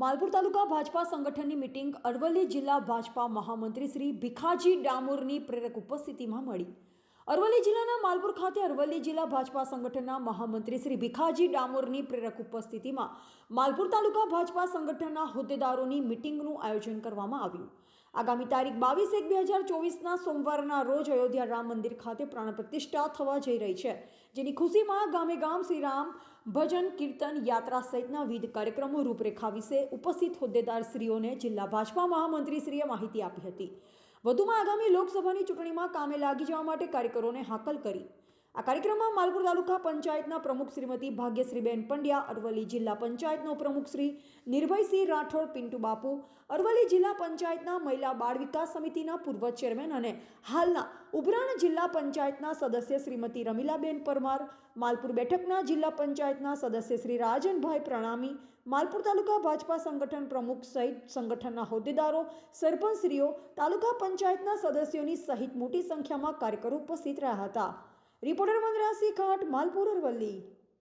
માલપુર તાલુકા ભાજપા સંગઠનની મિટિંગ અરવલ્લી જિલ્લા ભાજપા મહામંત્રી શ્રી ભીખાજી ડામોરની પ્રેરક ઉપસ્થિતિમાં મળી. અરવલ્લી જિલ્લાના માલપુર ખાતે અરવલ્લી જિલ્લા ભાજપા સંગઠનના મહામંત્રી શ્રી ભીખાજી ડામોરની પ્રેરક ઉપસ્થિતિમાં માલપુર તાલુકા ભાજપા સંગઠનના હોદ્દેદારોની મિટિંગનું આયોજન કરવામાં આવ્યું. આગામી તારીખ બાવીસ એક બે હજાર ચોવીસના સોમવારના રોજ અયોધ્યા રામ મંદિર ખાતે પ્રાણ પ્રતિષ્ઠા થવા જઈ રહી છે, જેની ખુશીમાં ગામે ગામ શ્રી રામ ભજન, કીર્તન, યાત્રા સહિતના વિવિધ કાર્યક્રમો રૂપરેખા વિશે ઉપસ્થિત હોદ્દેદારશ્રીઓને જિલ્લા ભાજપા મહામંત્રીશ્રીએ માહિતી આપી હતી. વધુમાં આગામી લોકસભાની ચૂંટણીમાં કામે લાગી જવા માટે કાર્યકરોને હાકલ કરી આ કાર્યક્રમમાં માલપુર તાલુકા પંચાયતના પ્રમુખ શ્રીમતી ભાગ્યશ્રીબેન પંડ્યા, અરવલ્લી જિલ્લા પંચાયતનો પ્રમુખ શ્રી નિર્ભયસિંહ રાઠોડ, પિન્ટુ બાપુ, અરવલ્લી જિલ્લા પંચાયતના મહિલા બાળ વિકાસ સમિતિના પૂર્વ ચેરમેન અને હાલના ઉભરાણ જિલ્લા પંચાયતના સદસ્ય શ્રીમતી રમીલાબેન પરમાર, માલપુર બેઠકના જિલ્લા પંચાયતના સદસ્ય શ્રી રાજનભાઈ પ્રણામી, માલપુર તાલુકા ભાજપા સંગઠન પ્રમુખ સહિત સંગઠનના હોદ્દેદારો, સરપંચશ્રીઓ, તાલુકા પંચાયતના સદસ્યોની સહિત મોટી સંખ્યામાં કાર્યકરો ઉપસ્થિત રહ્યા હતા. રિપોર્ટર મંદરાસિંહ ખાટ માલપુર અરવલ્લી